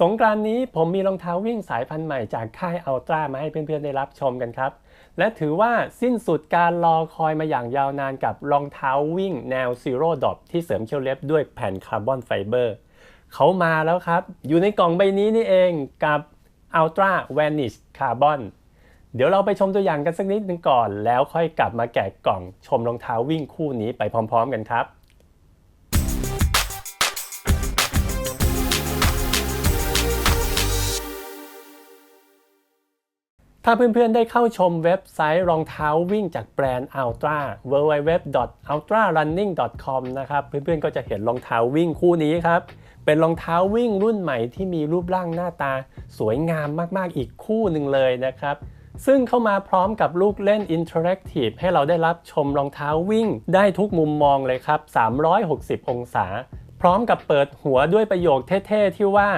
สงกรานนี้ผมมีรองเท้าวิ่งสายพันธุ์ใหม่จากค่ายอัลตร้ามาให้เพื่อนๆได้รับชมกันครับ และถือว่าสิ้นสุดการรอคอยมาอย่างยาวนานกับรองเท้าวิ่งแนว Zero Drop ที่เสริมเชลเล็บด้วยแผ่นคาร์บอนไฟเบอร์เขามาแล้วครับ อยู่ในกล่องใบนี้นี่เองกับ Ultra Vanish Carbon เดี๋ยวเราไปชมตัวอย่างกันสักนิดหนึงก่อน แล้วค่อยกลับมาแกะกล่องชมรองเท้าวิ่งคู่นี้ไปพร้อม ๆ กันครับ ถ้าเพื่อนๆได้เข้าชมเว็บไซต์รองเท้าวิ่งจากแบรนด์ Ultra www.ultrarunning.com นะครับ เพื่อนๆก็จะเห็นรองเท้าวิ่งคู่นี้ครับ เป็นรองเท้าวิ่งรุ่นใหม่ที่มีรูปร่างหน้าตา สวยงามมากๆอีกคู่หนึ่งเลยนะครับ ซึ่งเข้ามาพร้อมกับลูกเล่นอินเทอร์แอคทีฟให้เราได้รับชมรองเท้าวิ่ง ได้ทุกมุมมองเลยครับ 360 องศา พร้อมกับเปิดหัวด้วยประโยคเท่ๆที่ว่า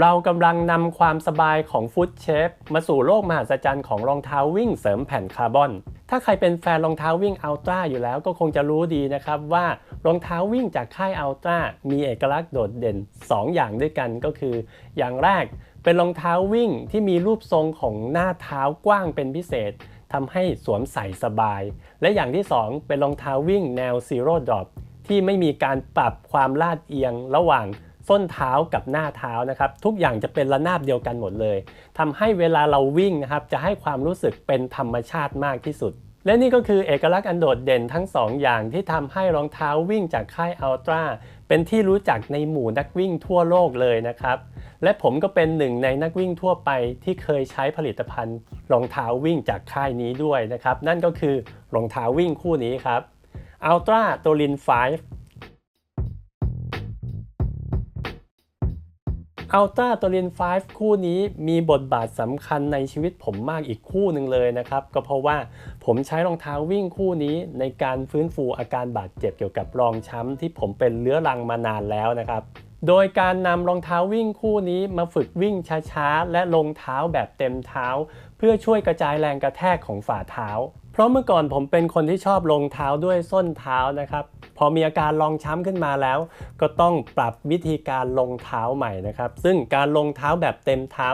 เรากำลังนำความสบายของฟุตเชฟมาสู่โลกมหัศจรรย์ของรองเท้าวิ่งเสริมแผ่นคาร์บอน ถ้าใครเป็นแฟนรองเท้าวิ่งอัลตร้าอยู่แล้วก็คงจะรู้ดีนะครับว่ารองเท้าวิ่งจากค่ายอัลตร้ามีเอกลักษณ์โดดเด่น 2 อย่างด้วยกันก็คือ อย่างแรกเป็นรองเท้าวิ่งที่มีรูปทรงของหน้าเท้ากว้างเป็นพิเศษทำให้สวมใส่สบาย และอย่างที่ 2 เป็นรองเท้าวิ่งแนว Zero Drop ที่ไม่มีการปรับความลาดเอียงระหว่างส้นเท้ากับหน้าเท้านะครับ ทุกอย่างจะเป็นระนาบเดียวกันหมดเลยทำให้เวลาเราวิ่งนะครับ จะให้ความรู้สึกเป็นธรรมชาติมากที่สุด และนี่ก็คือเอกลักษณ์อันโดดเด่นทั้ง 2 อย่างที่ทำให้รองเท้าวิ่งจากค่ายอัลตร้าเป็นที่รู้จักในหมู่นักวิ่งทั่วโลกเลยนะครับ และผมก็เป็นหนึ่งในนักวิ่งทั่วไปที่เคยใช้ผลิตภัณฑ์ รองเท้าวิ่งจากค่ายนี้ด้วยนะครับ นั่นก็คือรองเท้าวิ่งคู่นี้ครับ Ultra t o r i n 5 Ultra t o r i n 5 คู่นี้มีบทบาทสำคัญในชีวิตผมมากอีกคู่หนึ่งเลยนะครับ ก็เพราะว่าผมใช้รองเท้าวิ่งคู่นี้ในการฟื้นฟูอาการบาดเจ็บเกี่ยวกับรองช้ำที่ผมเป็นเรื้อรังมานานแล้วนะครับโดยการนำรองเท้าวิ่งคู่นี้มาฝึกวิ่งช้าๆ และลงเท้าแบบเต็มเท้า เพื่อช่วยกระจายแรงกระแทกของฝ่าเท้า เพราะเมื่อก่อนผมเป็นคนที่ชอบลงเท้าด้วยส้นเท้านะครับ พอมีอาการรองช้ำขึ้นมาแล้ว ก็ต้องปรับวิธีการลงเท้าใหม่นะครับ ซึ่งการลงเท้าแบบเต็มเท้า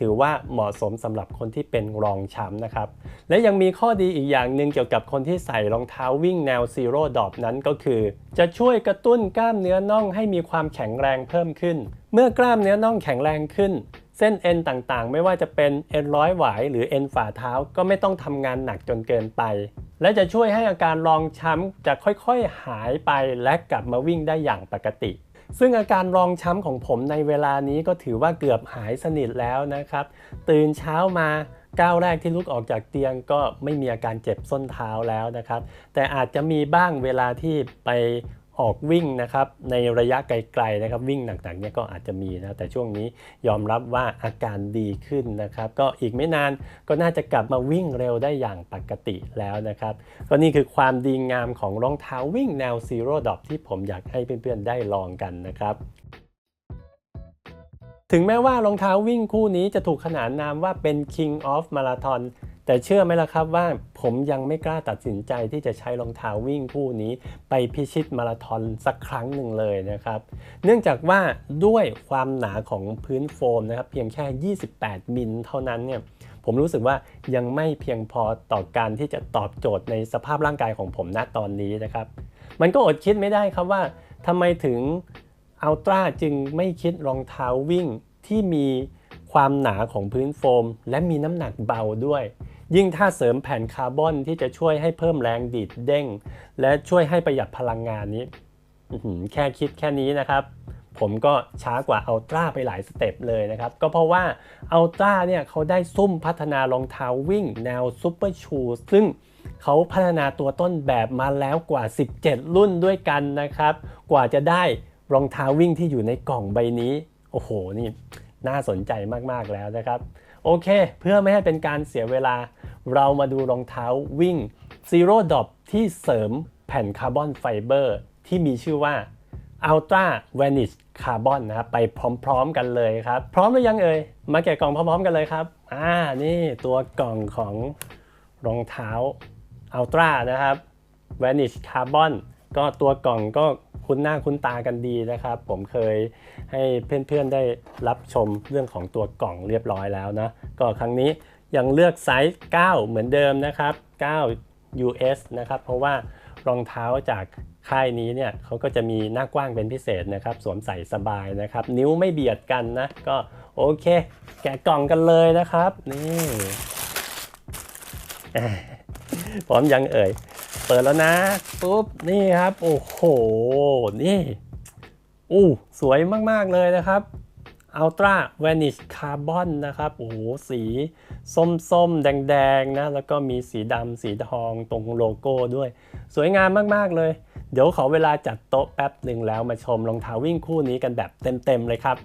ถือว่าเหมาะสมสำหรับคนที่เป็นรองช้ำนะครับ และยังมีข้อดีอีกอย่างหนึ่งเกี่ยวกับคนที่ใส่รองเท้าวิ่งแนวซีโร่ดอปนั้นก็คือ จะช่วยกระตุ้นกล้ามเนื้อน่องให้มีความแข็งแรงเพิ่มขึ้น เมื่อกล้ามเนื้อน่องแข็งแรงขึ้น เส้นเอ็นต่างๆ ไม่ว่าจะเป็นเอ็นร้อยหวายหรือเอ็นฝ่าเท้าก็ไม่ต้องทำงานหนักจนเกินไป และจะช่วยให้อาการรองช้ำจะค่อยๆหายไปและกลับมาวิ่งได้อย่างปกติ ซึ่งอาการรองช้ำของผมในเวลานี้ก็ถือว่าเกือบหายสนิทแล้วนะครับ ตื่นเช้ามาก้าวแรกที่ลุกออกจากเตียงก็ไม่มีอาการเจ็บส้นเท้าแล้วนะครับ แต่อาจจะมีบ้างเวลาที่ไป ออกวิ่งนะครับในระยะไกลๆนะครับวิ่งหนักๆเนี่ยก็อาจจะมีนะแต่ช่วงนี้ยอมรับว่าอาการดีขึ้นนะครับก็อีกไม่นานก็น่าจะกลับมาวิ่งเร็วได้อย่างปกติแล้วนะครับก็นี่คือความดีงามของรองเท้าวิ่งแนว Zero Drop ที่ผมอยากให้เพื่อนๆได้ลองกันนะครับถึงแม้ว่ารองเท้าวิ่งคู่นี้จะถูกขนานนามว่าเป็น King of Marathon แต่เชื่อไหมล่ะครับว่าผมยังไม่กล้าตัดสินใจที่จะใช้รองเท้าวิ่งคู่นี้ ไปพิชิตมาราธอนสักครั้งหนึ่งเลยนะครับ เนื่องจากว่าด้วยความหนาของพื้นโฟมนะครับเพียงแค่ 28 มิลเท่านั้นเนี่ยผมรู้สึกว่ายังไม่เพียงพอต่อการที่จะตอบโจทย์ในสภาพร่างกายของผมณตอนนี้นะครับ มันก็อดคิดไม่ได้ครับว่าทำไมถึงอัลตร้าจึงไม่คิดรองเท้าวิ่งที่มีความหนาของพื้นโฟม และมีน้ำหนักเบาด้วย ยิ่งถ้าเสริมแผ่นคาร์บอนที่จะช่วยให้เพิ่มแรงดีดเด้ง และช่วยให้ประหยัดพลังงานนี้แค่คิดแค่นี้นะครับ ผมก็ช้ากว่าอัลตร้าไปหลายสเต็ปเลยนะครับ ก็เพราะว่าอัลตร้าเนี่ยเขาได้ซุ่มพัฒนารองเท้าวิ่งแนวซูเปอร์ชูซึ่งเขาพัฒนาตัวต้นแบบมาแล้วกว่า 17 รุ่นด้วยกันนะครับ กว่าจะได้รองเท้าวิ่งที่อยู่ในกล่องใบนี้ โอ้โห นี่ น่าสนใจมาก ๆ แล้วนะครับ โอเค เพื่อไม่ให้เป็นการเสียเวลา เรามาดูรองเท้าวิ่ง Zero Drop ที่เสริมแผ่นคาร์บอนไฟเบอร์ที่มีชื่อว่า Ultra Vanish Carbon นะครับไปพร้อมๆกันเลยครับ พร้อมหรือยังเอ่ย มาแกะกล่องพร้อมๆกันเลยครับ อ่า นี่ตัวกล่องของรองเท้า Ultra นะครับ Vanish Carbon ก็ตัวกล่องก็คุ้นหน้าคุ้นตากันดีนะครับ ผมเคยให้เพื่อนๆได้รับชมเรื่องของตัวกล่องเรียบร้อยแล้วนะ ก็ครั้งนี้ ยังเลือกไซส์ 9 เหมือนเดิมนะครับ 9 US นะครับ เพราะว่ารองเท้าจากค่ายนี้เนี่ยเขาก็จะมีหน้ากว้างเป็นพิเศษนะครับ สวมใส่สบายนะครับ นิ้วไม่เบียดกันนะ ก็โอเค แกะกล่องกันเลยนะครับ นี่พร้อมยังเอ่ย เปิดแล้วนะ ปุ๊บ นี่ครับ โอ้โห นี่อู้สวยมาก ๆ เลยนะครับ Ultra Vanish Carbon นะครับ โอ้โห สีส้มๆ แดงๆ นะ แล้วก็มีสีดำ สีทองตรงโลโก้ด้วย สวยงามมากๆ เลย เดี๋ยวขอเวลาจัดโต๊ะแป๊บหนึ่งแล้วมาชมรองเท้าวิ่งคู่นี้กันแบบเต็มๆ เลยครับ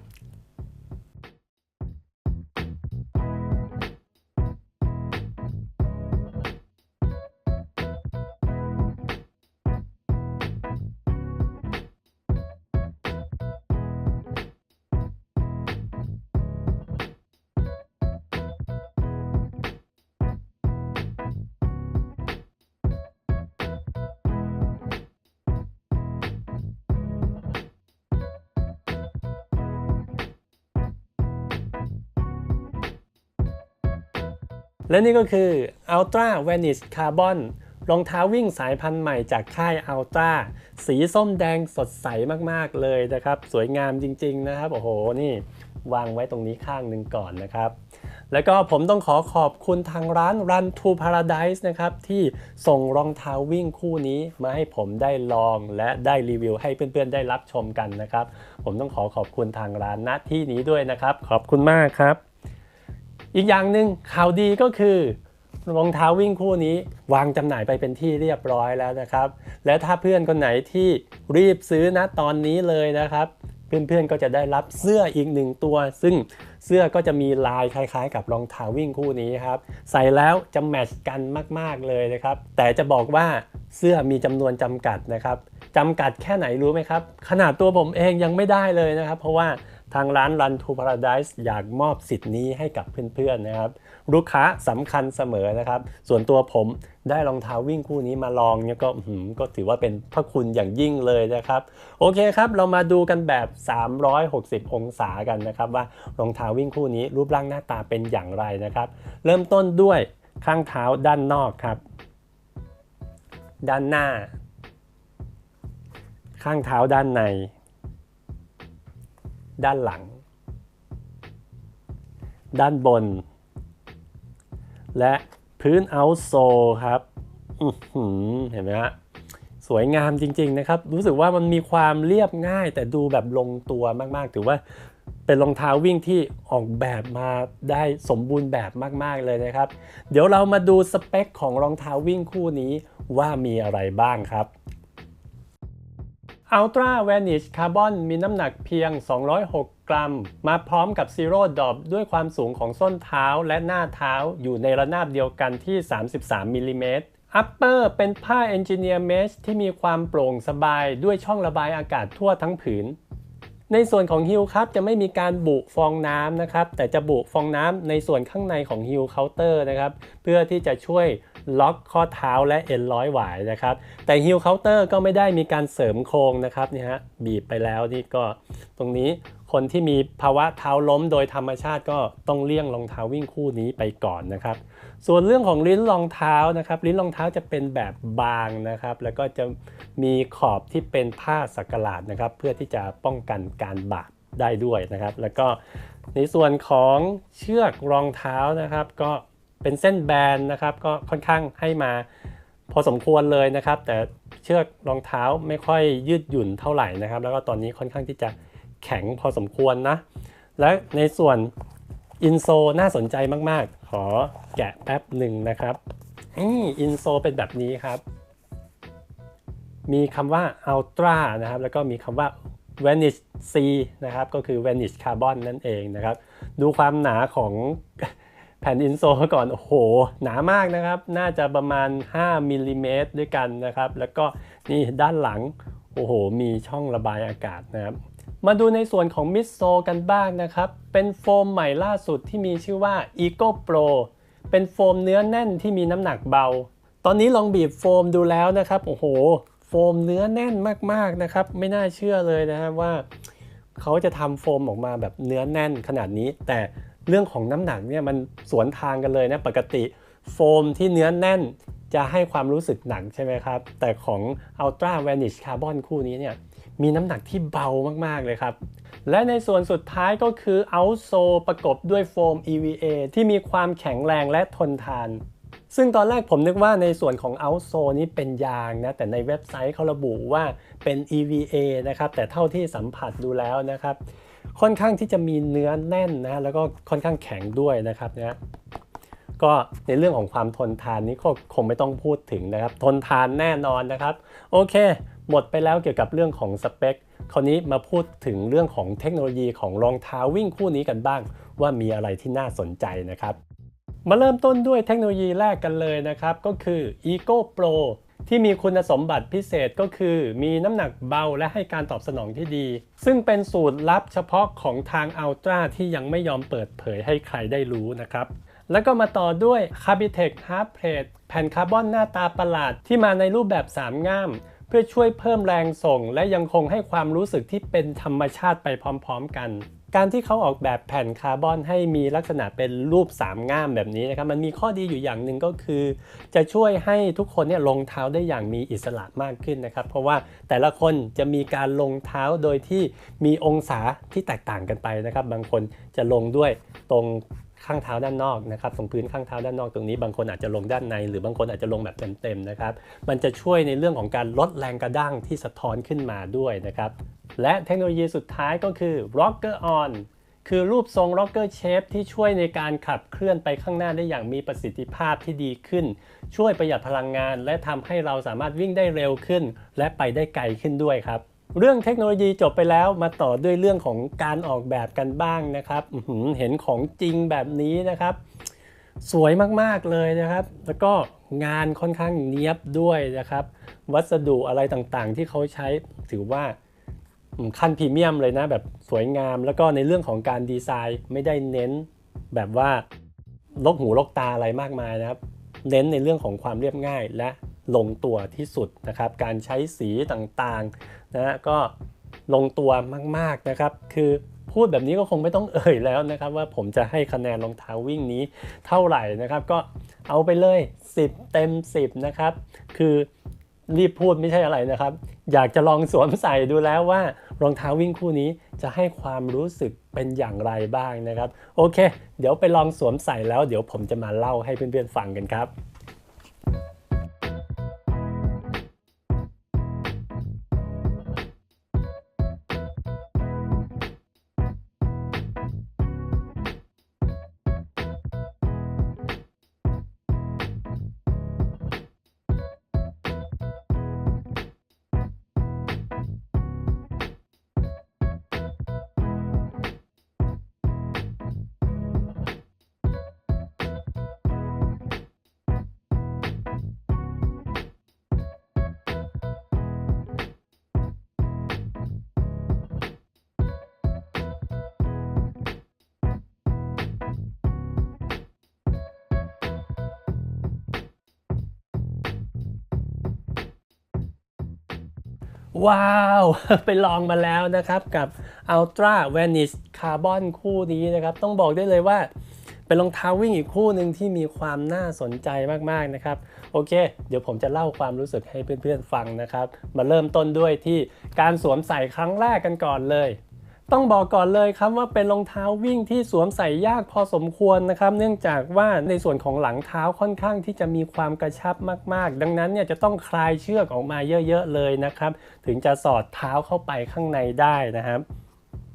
และนี่ก็คือ Ultra Vanish Carbon รองเท้าวิ่งสายพันธุ์ใหม่จากค่าย Ultra สีส้มแดงสดใสมากๆเลยนะครับ สวยงามจริง ๆ นะครับ โอ้โห นี่วางไว้ตรงนี้ข้างหนึ่งก่อนนะครับ แล้วก็ผมต้องขอขอบคุณทางร้าน Run to Paradise นะครับ ที่ส่งรองเท้าวิ่งคู่นี้มาให้ผมได้ลองและได้รีวิวให้เพื่อนๆ ได้รับชมกันนะครับ ผมต้องขอขอบคุณทางร้านณที่นี้ด้วยนะครับ ขอบคุณมากครับ อีกอย่างหนึ่งข่าวดีก็คือรองเท้าวิ่งคู่นี้วางจำหน่ายไปเป็นที่เรียบร้อยแล้วนะครับ และถ้าเพื่อนคนไหนที่รีบซื้อนะตอนนี้เลยนะครับ เพื่อนๆก็จะได้รับเสื้ออีกหนึ่งตัว ซึ่งเสื้อก็จะมีลายคล้ายๆ กับรองเท้าวิ่งคู่นี้ครับ ใส่แล้วจะแมทช์กันมากๆเลยนะครับ แต่จะบอกว่าเสื้อมีจำนวนจำกัดนะครับจำกัดแค่ไหนรู้ไหมครับ ขนาดตัวผมเองยังไม่ได้เลยนะครับ เพราะว่า ทางร้าน Run to Paradise อยากมอบสิทธิ์นี้ให้กับเพื่อนๆนะครับ ลูกค้าสำคัญเสมอนะครับ ส่วนตัวผมได้รองเท้าวิ่งคู่นี้มาลองเนี่ยก็ก็ถือว่าเป็นพระคุณอย่างยิ่งเลยนะครับ โอเคครับ เรามาดูกันแบบ 360 องศากันนะครับ ว่ารองเท้าวิ่งคู่นี้รูปร่างหน้าตาเป็นอย่างไรนะครับ เริ่มต้นด้วยข้างเท้าด้านนอกครับ ด้านหน้า ข้างเท้าด้านใน ด้านหลัง ด้านบน และพื้นเอาโซครับเห็นไหมฮะสวยงามจริง ๆ นะครับ รู้สึกว่ามันมีความเรียบง่าย แต่ดูแบบลงตัวมากๆ ถือว่าเป็นรองเท้าวิ่งที่ออกแบบมาได้สมบูรณ์แบบมากๆเลยนะครับ เดี๋ยวเรามาดูสเปคของรองเท้าวิ่งคู่นี้ว่ามีอะไรบ้างครับ Ultra Vanish Carbon มีน้ำหนักเพียง 206 กรัม มาพร้อมกับ Zero Drop ด้วยความสูงของส้นเท้าและหน้าเท้าอยู่ในระนาบเดียวกันที่ 33 มิลลิเมตร Upper เป็นผ้า Engineer Mesh ที่มีความโปร่งสบายด้วยช่องระบายอากาศทั่วทั้งผืน ในส่วนของฮิลครับจะไม่มีการบุฟองน้ำนะครับ แต่จะบุฟองน้ำในส่วนข้างในของฮิลเคาน์เตอร์นะครับ เพื่อที่จะช่วย ล็อกข้อเท้าและเอ็นร้อยหวายนะครับ แต่ฮิลเคาน์เตอร์ก็ไม่ได้มีการเสริมโครงนะครับนี่ฮะบีบไปแล้วนี่ก็ตรงนี้คนที่มีภาวะเท้าล้มโดยธรรมชาติก็ต้องเลี่ยงรองเท้าวิ่งคู่นี้ไปก่อนนะครับ ส่วนเรื่องของลิ้นรองเท้านะครับ ลิ้นรองเท้าจะเป็นแบบบางนะครับ แล้วก็จะมีขอบที่เป็นผ้าสักหลาดนะครับ เพื่อที่จะป้องกันการบาดได้ด้วยนะครับ แล้วก็ในส่วนของเชือกรองเท้านะครับ ก็ เป็นเส้นแบนนะครับก็ค่อนข้างให้มาพอสมควรเลยนะครับ แต่เชือกรองเท้าไม่ค่อยยืดหยุ่นเท่าไหร่นะครับ แล้วก็ตอนนี้ค่อนข้างที่จะแข็งพอสมควรนะ และในส่วนอินโซน่าสนใจมากๆ ขอแกะแป๊บหนึ่งนะครับอินโซเป็นแบบนี้ครับ มีคำว่า Ultra นะครับ แล้วก็มีคำว่า Vanish C นะครับ ก็คือ Vanish Carbon นั่นเองนะครับ ดูความหนาของ แผ่นอินโซก่อน โอ้โห หนามากนะครับ น่าจะประมาณ 5มิลลิเมตรด้วยกันนะครับ แล้วก็นี่ด้านหลัง โอ้โห มีช่องระบายอากาศนะครับ มาดูในส่วนของมิดโซกันบ้างนะครับ เป็นโฟมใหม่ล่าสุดที่มีชื่อว่า Eco Pro เป็นโฟมเนื้อแน่นที่มีน้ำหนักเบา ตอนนี้ลองบีบโฟมดูแล้วนะครับ โอ้โห โฟโฟมเนื้อแน่นมากๆนะครับ ไม่น่าเชื่อเลยนะครับว่า เขาจะทำโฟมออกมาแบบเนื้อแน่นขนาดนี้ แต่ เรื่องของน้ำหนักเนี่ยมันสวนทางกันเลยนะปกติโฟมที่เนื้อแน่นจะให้ความรู้สึกหนักใช่ไหมครับ แต่ของ Ultra Vanish Carbon คู่นี้เนี่ยมีน้ำหนักที่เบามาก ๆ เลยครับ และในส่วนสุดท้ายก็คือ outsole ประกบด้วยโฟม EVA ที่มีความแข็งแรงและทนทาน ซึ่งตอนแรกผมนึกว่าในส่วนของ outsole นี้เป็นยางนะ แต่ในเว็บไซต์เขาระบุว่าเป็น EVA นะครับ แต่เท่าที่สัมผัสดูแล้วนะครับ ค่อนข้างที่จะมีเนื้อแน่นนะแล้วก็ค่อนข้างแข็งด้วยนะครับนะก็ในเรื่องของความทนทานนี้ก็คงไม่ต้องพูดถึงนะครับ ทนทานแน่นอนนะครับ โอเค หมดไปแล้วเกี่ยวกับเรื่องของสเปคคราวนี้มาพูดถึงเรื่องของเทคโนโลยีของรองเท้าวิ่งคู่นี้กันบ้าง ว่ามีอะไรที่น่าสนใจนะครับ มาเริ่มต้นด้วยเทคโนโลยีแรกกันเลยนะครับ ก็คือ Ego Pro ที่มีคุณสมบัติพิเศษก็คือ มีน้ำหนักเบาและให้การตอบสนองที่ดี ซึ่งเป็นสูตรลับเฉพาะของทาง Ultra ที่ยังไม่ยอมเปิดเผยให้ใครได้รู้นะครับแล้วก็มาต่อด้วย c a b i t e c Half Plate แผ่นคาร์บอนหน้าตาประหลาดที่มาในรูปแบบ3ง่าม เพื่อช่วยเพิ่มแรงส่ง และยังคงให้ความรู้สึกที่เป็นธรรมชาติไปพร้อม ๆ กัน การที่เขาออกแบบแผ่นคาร์บอนให้มีลักษณะเป็นรูป3ง่ามแบบนี้นะครับ มันมีข้อดีอยู่อย่างหนึ่งก็คือ จะช่วยให้ทุกคนเนี่ยลงเท้าได้อย่างมีอิสระมากขึ้นนะครับ เพราะว่าแต่ละคนจะมีการลงเท้าโดยที่มีองศาที่แตกต่างกันไปนะครับ บางคนจะลงด้วยตรง ข้างเท้าด้านนอกนะครับตรงพื้นข้างเท้าด้านนอกตรงนี้บางคนอาจจะลงด้านใน หรือบางคนอาจจะลงแบบเต็มๆนะครับมันจะช่วยในเรื่องของการลดแรงกระด้างที่สะท้อนขึ้นมาด้วยนะครับและเทคโนโลยีสุดท้ายก็คือ Rocker On คือรูปทรง Rocker Shape ที่ช่วยในการขับเคลื่อนไปข้างหน้าได้อย่างมีประสิทธิภาพที่ดีขึ้น ช่วยประหยัดพลังงาน และทำให้เราสามารถวิ่งได้เร็วขึ้น และไปได้ไกลขึ้นด้วยครับ เรื่องเทคโนโลยีจบไปแล้วมาต่อด้วยเรื่องของการออกแบบกันบ้างนะครับเห็นของจริงแบบนี้นะครับ สวยมากๆเลยนะครับ แล้วก็งานค่อนข้างเนี้ยบด้วยนะครับ วัสดุอะไรต่างๆ ที่เขาใช้ถือว่าขั้นพรีเมียมเลยนะ แบบสวยงาม แล้วก็ในเรื่องของการดีไซน์ไม่ได้เน้นแบบว่าลกหูลกตาอะไรมากมายนะครับ เน้นในเรื่องของความเรียบง่ายและ ลงตัวที่สุดนะครับ การใช้สีต่างๆนะฮะก็ลงตัวมากๆนะครับ คือพูดแบบนี้ก็คงไม่ต้องเอ่ยแล้วนะครับ ว่าผมจะให้คะแนนรองเท้าวิ่งนี้เท่าไหร่นะครับ ก็เอาไปเลย 10 เต็ม 10 นะครับ คือรีบพูดไม่ใช่อะไรนะครับ อยากจะลองสวมใส่ดูแล้วว่ารองเท้าวิ่งคู่นี้จะให้ความรู้สึกเป็นอย่างไรบ้างนะครับ โอเค เดี๋ยวไปลองสวมใส่แล้ว เดี๋ยวผมจะมาเล่าให้เพื่อนๆฟังกันครับ ว้าว ไปลองมาแล้วนะครับกับ Ultra Vanish Carbon คู่นี้นะครับ ต้องบอกได้เลยว่า เป็นรองเท้าวิ่งอีกคู่หนึ่งที่มีความน่าสนใจมากๆนะครับ โอเค เดี๋ยวผมจะเล่าความรู้สึกให้เพื่อนๆฟังนะครับ มาเริ่มต้นด้วยที่การสวมใส่ครั้งแรกกันก่อนเลย ต้องบอกก่อนเลยครับว่าเป็นรองเท้าวิ่งที่สวมใส่ยากพอสมควรนะครับ เนื่องจากว่าในส่วนของหลังเท้าค่อนข้างที่จะมีความกระชับมากๆ ดังนั้นเนี่ยจะต้องคลายเชือกออกมาเยอะๆเลยนะครับ ถึงจะสอดเท้าเข้าไปข้างในได้นะครับ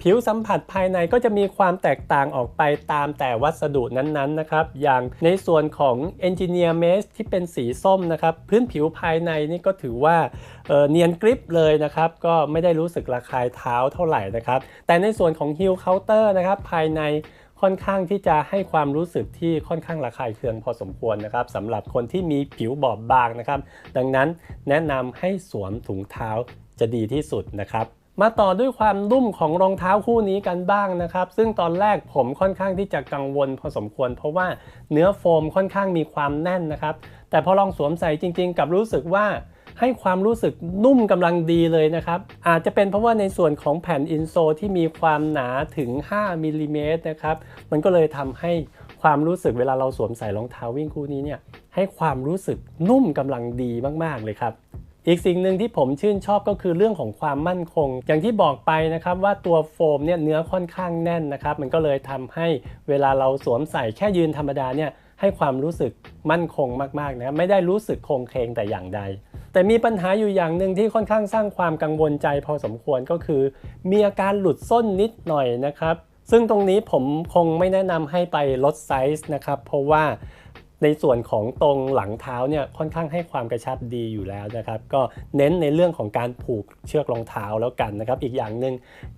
ผิวสัมผัสภายในก็จะมีความแตกต่างออกไปตามแต่วัสดุนั้นๆนะครับ อย่างในส่วนของ Engineer Mesh ที่เป็นสีส้มนะครับ พื้นผิวภายในนี่ก็ถือว่าเเนียนกริปเลยนะครับ ก็ไม่ได้รู้สึกระคายเท้าเท่าไหร่นะครับ แต่ในส่วนของ Heel Counter นะครับภายในค่อนข้างที่จะให้ความรู้สึกที่ค่อนข้างระคายเคืองพอสมควรนะครับสำหรับคนที่มีผิวบอบบางนะครับ ดังนั้นแนะนำให้สวมถุงเท้าจะดีที่สุดนะครับ มาต่อด้วยความนุ่มของรองเท้าคู่นี้กันบ้างนะครับ ซึ่งตอนแรกผมค่อนข้างที่จะกังวลพอสมควร เพราะว่าเนื้อโฟมค่อนข้างมีความแน่นนะครับ แต่พอลองสวมใส่จริง ๆ กับรู้สึกว่าให้ความรู้สึกนุ่มกำลังดีเลยนะครับ อาจจะเป็นเพราะว่าในส่วนของแผ่นอินโซที่มีความหนาถึง 5มิลลิเมตรนะครับ มันก็เลยทำให้ความรู้สึกเวลาเราสวมใส่รองเท้าวิ่งคู่นี้เนี่ยให้ความรู้สึกนุ่มกำลังดีมาก ๆ เลยครับ อีกสิ่งหนึ่งที่ผมชื่นชอบก็คือเรื่องของความมั่นคง อย่างที่บอกไปนะครับว่าตัวโฟมเนี่ยเนื้อค่อนข้างแน่นนะครับ มันก็เลยทำให้เวลาเราสวมใส่แค่ยืนธรรมดาเนี่ยให้ความรู้สึกมั่นคงมากๆนะไม่ได้รู้สึกคงเคงแต่อย่างใด แต่มีปัญหาอยู่อย่างหนึ่งที่ค่อนข้างสร้างความกังวลใจพอสมควรก็คือ มีอาการหลุดส้นนิดหน่อยนะครับ ซึ่งตรงนี้ผมคงไม่แนะนำให้ไปลดไซส์นะครับ เพราะว่า ในส่วนของตรงหลังเท้าเนี่ยค่อนข้างให้ความกระชับดีอยู่แล้วนะครับ ก็เน้นในเรื่องของการผูกเชือกรองเท้าแล้วกันนะครับ อีกอย่างหนึ่ง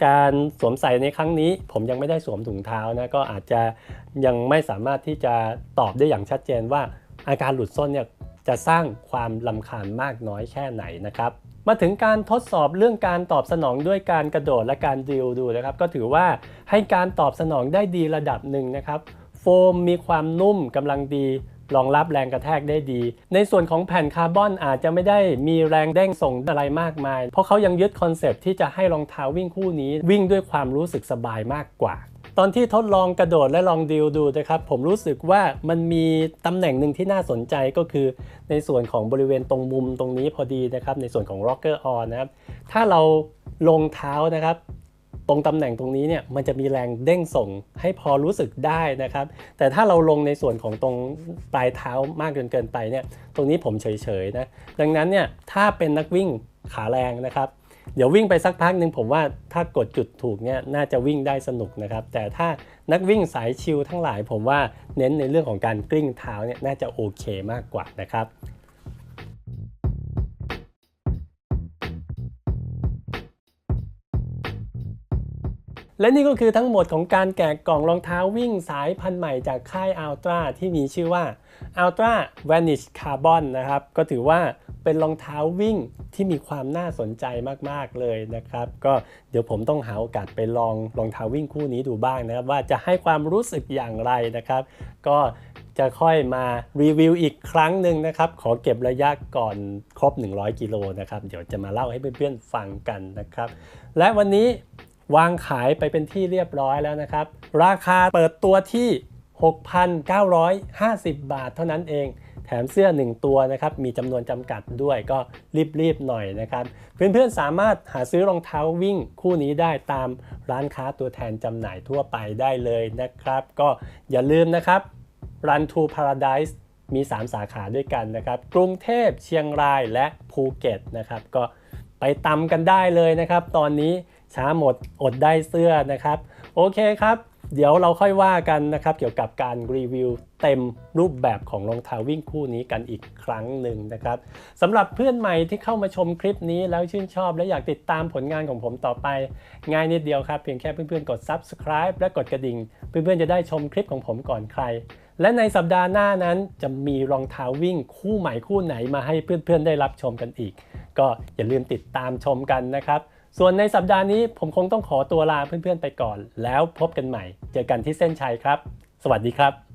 การสวมใส่ในครั้งนี้ ผมยังไม่ได้สวมถุงเท้านะก็อาจจะยังไม่สามารถที่จะตอบได้อย่างชัดเจนว่า อาการหลุดส้นเนี่ยจะสร้างความลำคาญมากน้อยแค่ไหนนะครับ มาถึงการทดสอบเรื่องการตอบสนองด้วยการกระโดดและการดิวดูนะครับ ก็ถือว่าให้การตอบสนองได้ดีระดับหนึ่งนะครับ มมีความนุ่มกำลังดีรองรับแรงกระแทกได้ดี ในส่วนของแผ่นคาร์บอนอาจจะไม่ได้มีแรงเด้งส่งอะไรมากมาย เพราะเขายังยึดคอนเซปต์ที่จะให้รองเท้าวิ่งคู่นี้ วิ่งด้วยความรู้สึกสบายมากกว่า ตอนที่ทดลองกระโดดและลองดิวดูนะครับผมรู้สึกว่ามันมีตำแหน่งหนึ่งที่น่าสนใจก็คือ ในส่วนของบริเวณตรงมุมตรงนี้พอดีนะครับในส่วนของ rocker on นะครับถ้าเราลงเท้านะครับ ตรงตำแหน่งตรงนี้เนี่ยมันจะมีแรงเด้งส่งให้พอรู้สึกได้นะครับ แต่ถ้าเราลงในส่วนของตรงปลายเท้ามากจนเกินไปเนี่ยตรงนี้ผมเฉยๆนะดังนั้นเนี่ยถ้าเป็นนักวิ่งขาแรงนะครับเดี๋ยววิ่งไปสักพักหนึ่งผมว่าถ้ากดจุดถูกเนี่ยน่าจะวิ่งได้สนุกนะครับ แต่ถ้านักวิ่งสายชิลทั้งหลาย ผมว่าเน้นในเรื่องของการกลิ้งเท้าเนี่ยน่าจะโอเคมากกว่านะครับ และนี่ก็คือทั้งหมดของการแกะกล่องรองเท้าวิ่งสายพันธุ์ใหม่จากค่าย Ultra ที่มีชื่อว่า Ultra Vanish Carbon นะครับ ก็ถือว่าเป็นรองเท้าวิ่งที่มีความน่าสนใจมากๆเลยนะครับ ก็เดี๋ยวผมต้องหาโอกาสไปลองรองเท้าวิ่งคู่นี้ดูบ้างนะครับ ว่าจะให้ความรู้สึกอย่างไรนะครับ ก็จะค่อยมารีวิวอีกครั้งหนึ่งนะครับ ขอเก็บระยะก่อนครบ 100 กิโลนะครับ เดี๋ยวจะมาเล่าให้เพื่อนๆฟังกันนะครับ และวันนี้ วางขายไปเป็นที่เรียบร้อยแล้วนะครับ ราคาเปิดตัวที่ 6,950 บาทเท่านั้นเอง แถมเสื้อ 1 ตัวนะครับ มีจำนวนจำกัดด้วยก็รีบๆหน่อยนะครับ เพื่อนๆสามารถหาซื้อรองเท้าวิ่งคู่นี้ได้ตามร้านค้าตัวแทนจำหน่ายทั่วไปได้เลยนะครับ ก็อย่าลืมนะครับ Run to Paradise มี 3 สาขาด้วยกันนะครับ กรุงเทพเชียงรายและภูเก็ตนะครับ ก็ไปตำกันได้เลยนะครับ ตอนนี้ ช้าหมดอดได้เสื้อนะครับ โอเคครับ เดี๋ยวเราค่อยว่ากันนะครับ เกี่ยวกับการรีวิวเต็มรูปแบบของรองเท้าวิ่งคู่นี้กันอีกครั้งหนึ่งนะครับสำหรับเพื่อนใหม่ที่เข้ามาชมคลิปนี้แล้วชื่นชอบ และอยากติดตามผลงานของผมต่อไป ง่ายนิดเดียวครับ เพียงแค่เพื่อนๆกด subscribe และกดกระดิ่ง เพื่อนๆจะได้ชมคลิปของผมก่อนใคร และในสัปดาห์หน้านั้นจะมีรองเท้าวิ่งคู่ใหม่คู่ไหนมาให้เพื่อนๆได้รับชมกันอีก ก็อย่าลืมติดตามชมกันนะครับ ส่วนในสัปดาห์นี้ผมคงต้องขอตัวลาเพื่อนๆไปก่อน แล้วพบกันใหม่ เจอกันที่เส้นชัยครับ สวัสดีครับ